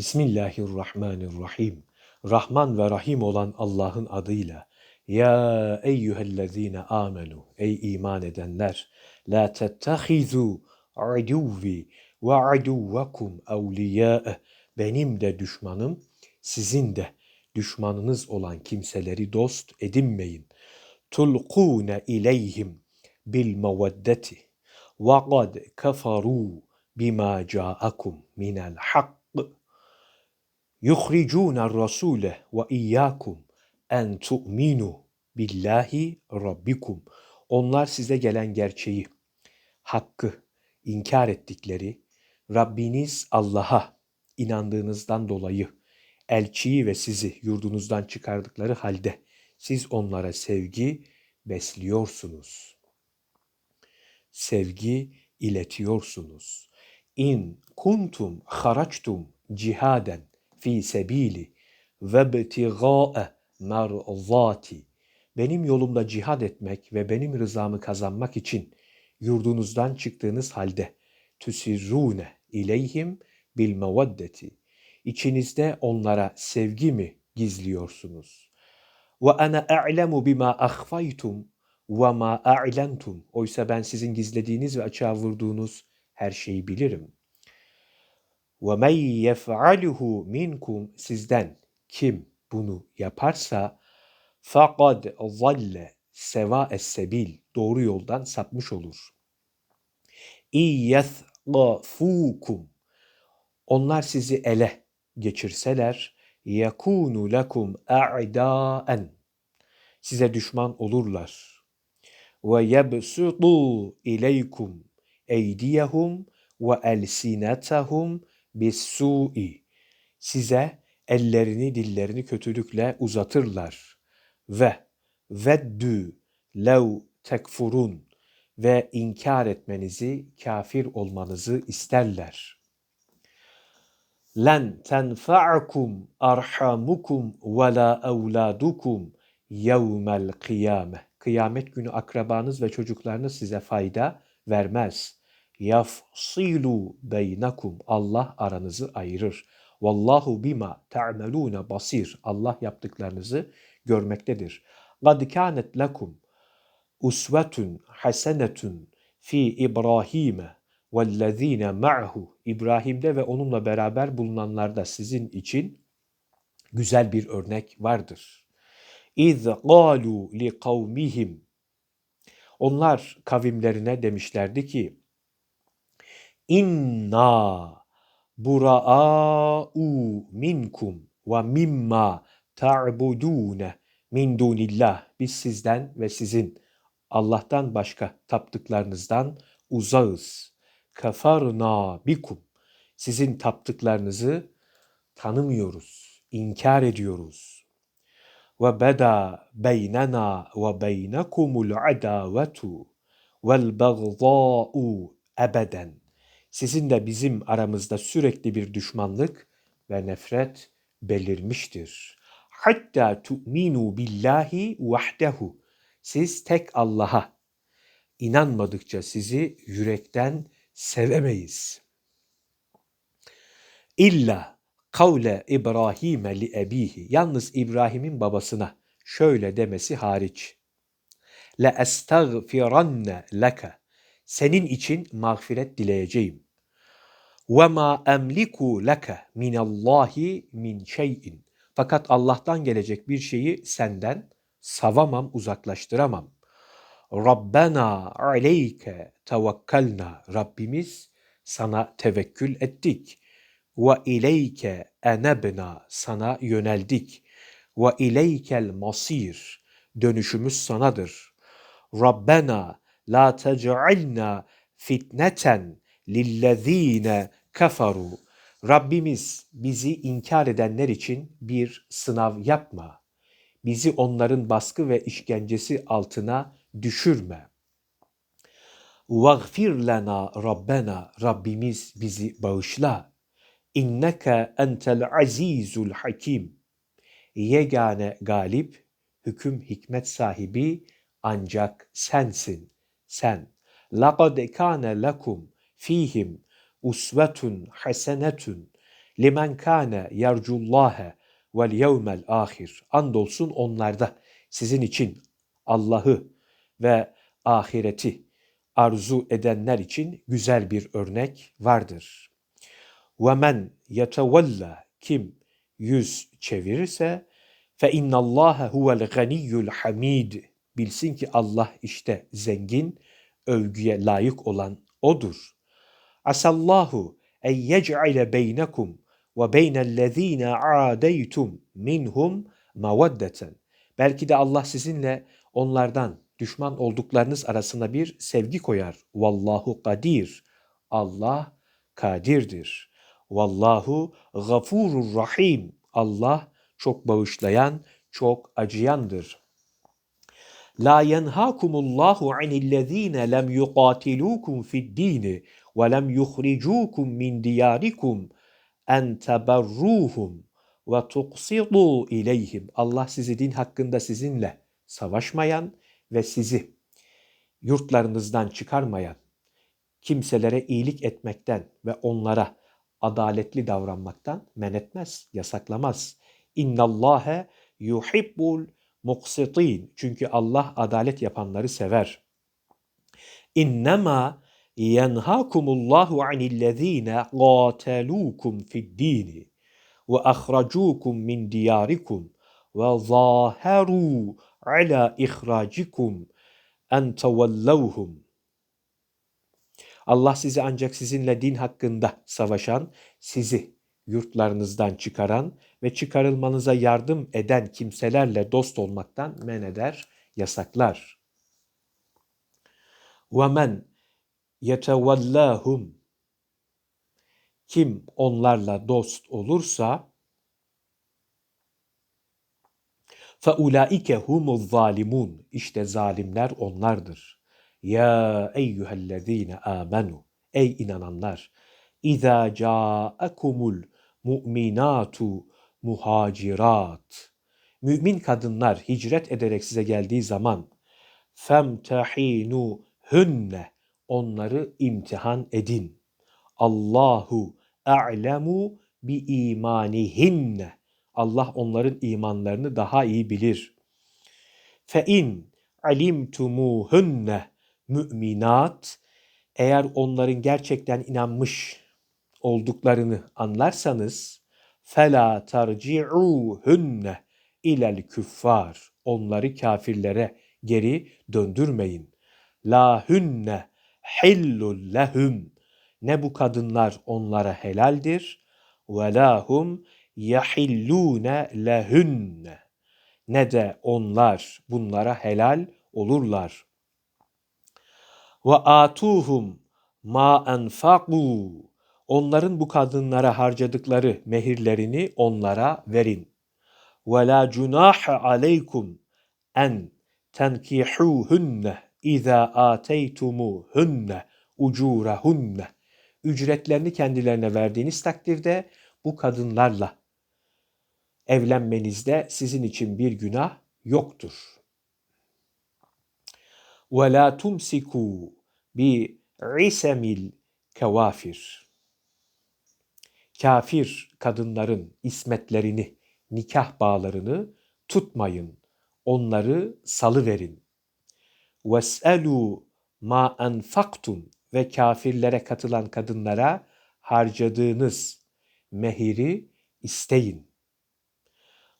Bismillahirrahmanirrahim. Rahman ve Rahim olan Allah'ın adıyla. Ya eyyühellezine amenu. Ey iman edenler. La tettehizu aduvi ve aduvakum evliyâe. Benim de düşmanım, sizin de düşmanınız olan kimseleri dost edinmeyin. Tulqûne ileyhim bil meveddeti ve kad keferû bima ca'akum minel hak yuhricûne rasûle ve iyyâkum en tu'minu billahi rabbikum. Onlar size gelen gerçeği, hakkı inkar ettikleri, Rabbiniz Allah'a inandığınızdan dolayı elçiyi ve sizi yurdunuzdan çıkardıkları halde siz onlara sevgi besliyorsunuz. Sevgi iletiyorsunuz. İn kuntum haraçtum cihaden fi sebili ve btigâe merzâti. Benim yolumda cihad etmek ve benim rızamı kazanmak için yurdunuzdan çıktığınız halde tüsirrûne ileyhim bil meveddeti. İçinizde onlara sevgi mi gizliyorsunuz? Ve ana a'lemu bima ahfaytum ve ma a'lentum. Oysa ben sizin gizlediğiniz ve açığa vurduğunuz her şeyi bilirim. Ve men yef'aluhu minkum sizden kim bunu yaparsa fakad zalle seva es-sebil doğru yoldan sapmış olur. İyyethgafukum onlar sizi ele geçirseler yekunu lekum a'daen size düşman olurlar. Ve yebsutu ileykum eydiyehum ve elsinetehum bis-su'i. Size ellerini dillerini kötülükle uzatırlar. Ve veddü lev tekfurun ve inkar etmenizi, kafir olmanızı isterler. Len tenfa'akum arhamukum ve la evladukum yevmel kıyame. Kıyamet günü akrabanız ve çocuklarınız size fayda vermez yafsilu beynakum. Allah aranızı ayırır. Vallahu bima ta'melune basir. Allah yaptıklarınızı görmektedir. Kad kânet lekum usvetun hasenetun fi İbrahim'e vellezine ma'hu. İbrahim'de ve onunla beraber bulunanlarda sizin için güzel bir örnek vardır. İz galu li kavmihim. Onlar kavimlerine demişlerdi ki İnna bura'u minkum ve mimma ta'budune min dunillah. Biz sizden ve sizin Allah'tan başka taptıklarınızdan uzağız. Kafarna bikum. Sizin taptıklarınızı tanımıyoruz, inkar ediyoruz. Ve beda beynena ve beynekumul adavetu vel bagdâ'u ebeden sizin de bizim aramızda sürekli bir düşmanlık ve nefret belirmiştir. Hatta tu'minu billahi vahdehu. Siz tek Allah'a inanmadıkça sizi yürekten sevemeyiz. İlla kavle İbrahim'e li ebihi. Yalnız İbrahim'in babasına şöyle demesi hariç. Le estagfiranne leke senin için mağfiret dileyeceğim. Ve ma emliku leke minallahi min şeyin. Fakat Allah'tan gelecek bir şeyi senden savamam, uzaklaştıramam. Rabbena aleyke tevekkelna. Rabbimiz sana tevekkül ettik. Ve ileyke enebna. Sana yöneldik. Ve ileykel masir. Dönüşümüz sanadır. Rabbena la tec'alna fitneten lillezine kafaru. Rabbimiz bizi inkar edenler için bir sınav yapma. Bizi onların baskı ve işkencesi altına düşürme. Vagfir lana Rabbena Rabbimiz bizi bağışla. İnneke entel azizul hakim. Yegane galip, hüküm hikmet sahibi ancak sensin sen لَقَدْ كَانَ لَكُمْ ف۪يهِمْ usvetun hasenetun limen kâne yercullâhe vel yevmel ahir. Andolsun onlarda sizin için Allah'ı ve ahireti arzu edenler için güzel bir örnek vardır. Ve men yetevella kim yüz çevirirse fe innallâhe huvel ganiyyul hamid. Bilsin ki Allah işte zengin, övgüye layık olan odur. Asallahu en yec'ale beynekum ve beynellezîne âdeytum minhum meveddeten. Belki de Allah sizinle onlardan düşman olduklarınız arasında bir sevgi koyar. Vallahu kadir. Allah kadirdir. Vallahu gafurur rahim. Allah çok bağışlayan, çok acıyandır. La yenhakumullahu anillezine lem yuqatilukum fid-din ve lem yukhrijukum min diyarikum en teberruhum ve tuqsidu ileyhim. Allah sizi din hakkında sizinle savaşmayan ve sizi yurtlarınızdan çıkarmayan kimselere iyilik etmekten ve onlara adaletli davranmaktan men etmez, yasaklamaz. İnnallâhe yuhibbul muqsitin. Çünkü Allah adalet yapanları sever. İnnemâ yenhâkumullahu anillezîne gâtelûkum fid-dîni ve ahracukum min diyarikum ve zâherû ala ihracikum en tevellevhum. Allah sizi ancak sizinle din hakkında savaşan, sizi yurtlarınızdan çıkaran ve çıkarılmanıza yardım eden kimselerle dost olmaktan men eder, yasaklar. وَمَنْ يَتَوَلَّاهُمْ Kim onlarla dost olursa فَاُولَٰئِكَ هُمُ الظَّالِمُونَ İşte zalimler onlardır. Ya eyyühellezine amenu Ey inananlar! İza ca'akumul mu'minatu muhacirat. Mümin kadınlar hicret ederek size geldiği zaman femtahinu hünne onları imtihan edin. Allahu a'lemu bi imanihinne. Allah onların imanlarını daha iyi bilir. Fe in alimtumuhunne müminat eğer onların gerçekten inanmış olduklarını anlarsanız fela tarci'uhunne ilel küffar. Onları kafirlere geri döndürmeyin. La hünne hillul lehum. Ne bu kadınlar onlara helaldir? Ve lahum yahillune lehunne. Ne de onlar bunlara helal olurlar. Ve atuhum ma enfaku onların bu kadınlara harcadıkları mehirlerini onlara verin. Ve la cunaha aleykum en tenkihuhunne iza ateytumuhunne ucurahunne ücretlerini kendilerine verdiğiniz takdirde bu kadınlarla evlenmenizde sizin için bir günah yoktur. Ve la tumsiku bi isemil kevafir. Kafir kadınların ismetlerini, nikah bağlarını tutmayın. Onları salıverin. Ves'elu ma enfaktum ve kafirlere katılan kadınlara harcadığınız mehiri isteyin.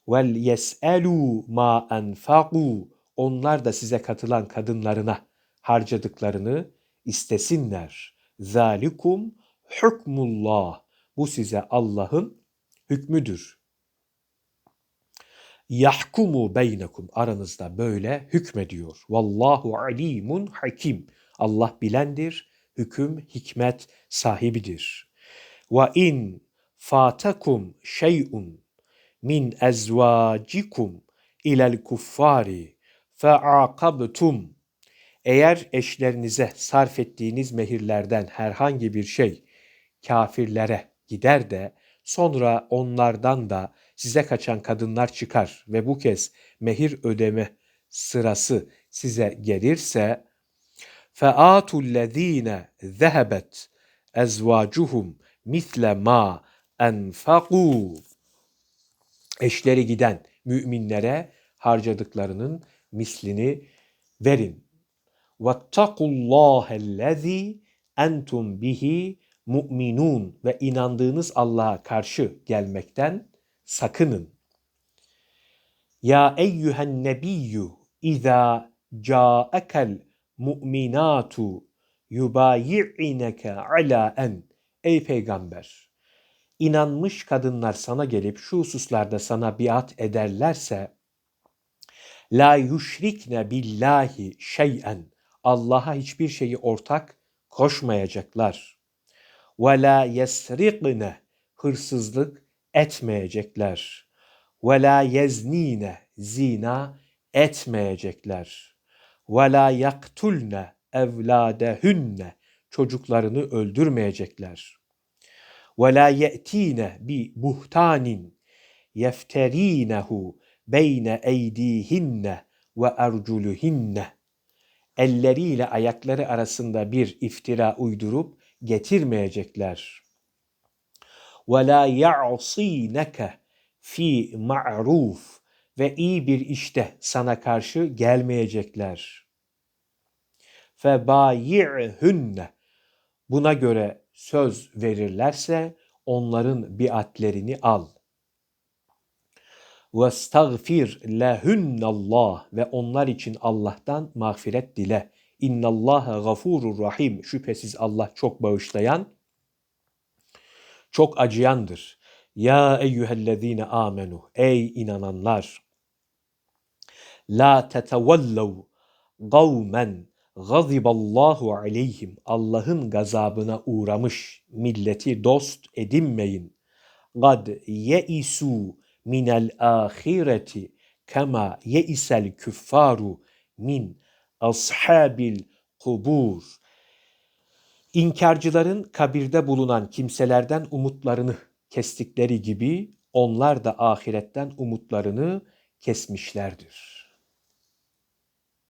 Vel yes'elu ma enfaku onlar da size katılan kadınlarına harcadıklarını istesinler. Zalikum hukmullah. Bu size Allah'ın hükmüdür. Yahkumu beynekum aranızda böyle hükmediyor. Vallahu alimun hakim. Allah bilendir, hüküm, hikmet sahibidir. Ve in fatakum şey'un min ezvacikum ilel kuffari fe'aqabtum eğer eşlerinize sarf ettiğiniz mehirlerden herhangi bir şey kafirlere gider de sonra onlardan da size kaçan kadınlar çıkar ve bu kez mehir ödeme sırası size gelirse فَآتُوا الَّذ۪ينَ ذَهَبَتْ اَزْوَاجُهُمْ مِثْلَ مَا enfaku eşleri giden müminlere harcadıklarının mislini verin. وَاتَّقُوا entum bihi mu'minun ve inandığınız Allah'a karşı gelmekten sakının. Ya eyyühen nebiyyü izâ câekel mu'minatu yubayi'ineke ala en Ey peygamber inanmış kadınlar sana gelip şu hususlarda sana biat ederlerse la yuşrikne billahi şey'en Allah'a hiçbir şeyi ortak koşmayacaklar. Ve la yesrikne hırsızlık etmeyecekler. Ve la yeznine zina etmeyecekler. Ve la yaktulne evladehünne çocuklarını öldürmeyecekler. Ve la ye'tine bi buhtanin yefterinehu beyne eydihinne ve erculuhinne elleriyle ayakları arasında bir iftira uydurup getirmeyecekler. Ve la ya'sineke fi ma'ruf ve iyi bir işte sana karşı gelmeyecekler. Febayi'hünne buna göre söz verirlerse onların biatlerini al. وَاسْتَغْفِرْ لَهُنَّ Allah ve onlar için Allah'tan mağfiret dile. İnnallâhe gafurur rahim. Şüphesiz Allah çok bağışlayan, çok acıyandır. Ya eyyühellezine amenu. Ey inananlar. La tetevellev gavmen gaziballahu aleyhim. Allah'ın gazabına uğramış milleti dost edinmeyin. Gad yeisu minel ahireti kema yeisel küffaru min ashabil kubur. İnkarcıların kabirde bulunan kimselerden umutlarını kestikleri gibi onlar da ahiretten umutlarını kesmişlerdir.